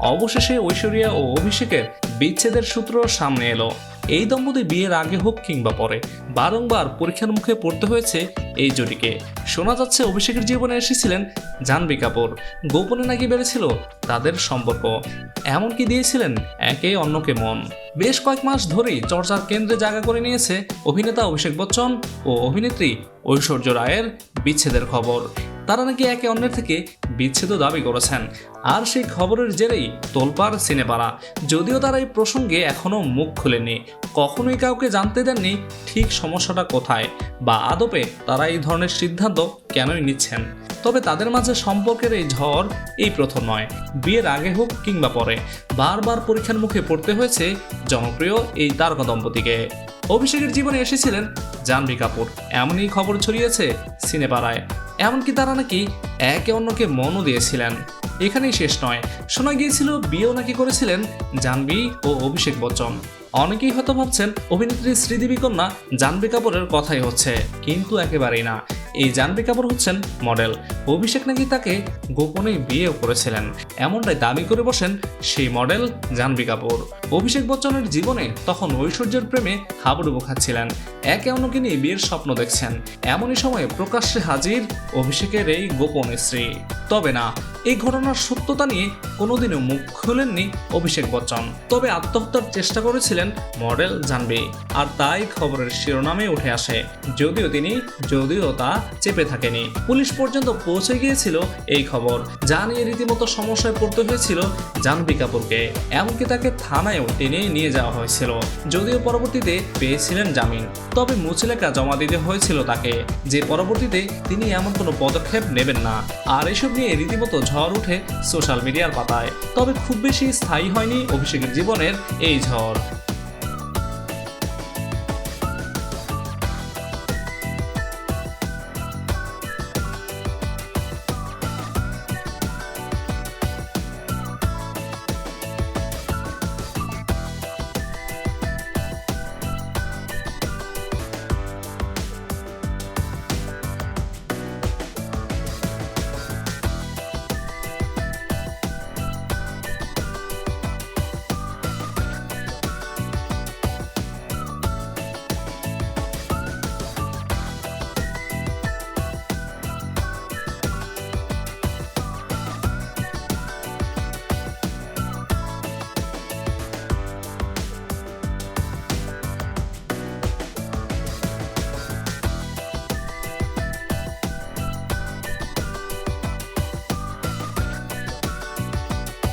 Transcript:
অবশেষে ঐশ্বরিয়া ও অভিষেকের বিচ্ছেদের সূত্র সামনে এলো। এই দম্পতি বিয়ের আগে হোক কিংবা পরে, বারংবার পরীক্ষার মুখে পড়তে হয়েছে এই জুটিকে। শোনা যাচ্ছে অভিষেকের জীবনে এসেছিলেন জাহ্নবী কাপুর। গোপনে নাকি বেড়েছিল তাদের সম্পর্ক। এমনকি দিয়েছিলেন একে অন্যকে মন। বেশ কয়েক মাস ধরেই চর্চার কেন্দ্রে জায়গা করে নিয়েছে অভিনেতা অভিষেক বচ্চন ও অভিনেত্রী ঐশ্বর্য রায়ের বিচ্ছেদের খবর। তারা নাকি একে অন্যের থেকে বিচ্ছেদ দাবি করেছেন। আর সেই খবরের জেরেই তোলপাড় সিনেপাড়া যদিও তারা এই প্রসঙ্গে এখনও মুখ খুলেনি কখনোই কাউকে জানতে দেননি ঠিক সমস্যাটা কোথায় বা আদপে তারা এই ধরনের সিদ্ধান্ত কেনই নিচ্ছেন। তবে তাদের মাঝে সম্পর্কের এই ঝড় এই প্রথম নয়। বিয়ের আগে হোক কিংবা পরে। বারবার পরীক্ষার মুখে পড়তে হয়েছে জনপ্রিয় এই তারকা দম্পতিকে। অভিষেকের জীবনে এসেছিলেন জাহ্নবী কাপুর। এমনই খবর ছড়িয়েছে সিনেপাড়ায়। এমনকি তারা নাকি একে অন্যকে মনও দিয়েছিলেন। এখানেই শেষ নয়। শোনা গিয়েছিল, বিয়েও নাকি করেছিলেন জানবি ও অভিষেক বচ্চন। অনেকেই হয়তো ভাবছেন, অভিনেত্রী শ্রীদেবী কন্যা জানবি কাপুরের কথাই হচ্ছে, কিন্তু একেবারেই না। এই জানবি কাপুর হচ্ছেন মডেল। অভিষেক নাকি তাকে গোপনে বিয়েও করেছিলেন। এমনটাই দাবি করে বসেন সেই মডেল জানবি কাপুর। অভিষেক বচ্চনের জীবনে তখন ঐশ্বর্যের প্রেমে হাবুডুবু খাচ্ছিলেন। একে অন্যকে নিয়ে বিয়ের স্বপ্ন দেখছেন। এমনই সময়ে প্রকাশ্যে হাজির অভিষেকের এই গোপন স্ত্রী। তবে না এই ঘটনার সত্যতা নিয়ে কোনোদিনও মুখ খুলেননি অভিষেক বচ্চন। তবে আত্মহত্যার চেষ্টা করেছিলেন মডেল জানবি। আর তাই খবরের শিরোনামে উঠে আসে, যদিও তিনি, যদিও তা চেপে থাকেনি। পুলিশ পর্যন্ত পৌঁছে গিয়েছিল এই খবর, যা নিয়ে রীতিমতো সমস্যায় পড়তে হয়েছিল জাহ্নবী কাপুরকে। এমনকি তাকে থানায়ও টেনে নিয়ে যাওয়া হয়েছিল, যদিও পরবর্তীতে পেয়েছিলেন জামিন। তবে মুচলেকা জমা দিতে হয়েছিল তাকে, যে পরবর্তীতে তিনি এমন কোনো পদক্ষেপ নেবেন না। আর এসব নিয়ে রীতিমতো ঝড় উঠে সোশ্যাল মিডিয়ার পাতায়। তবে খুব বেশি স্থায়ী হয়নি অভিষেকের জীবনের এই ঝড়।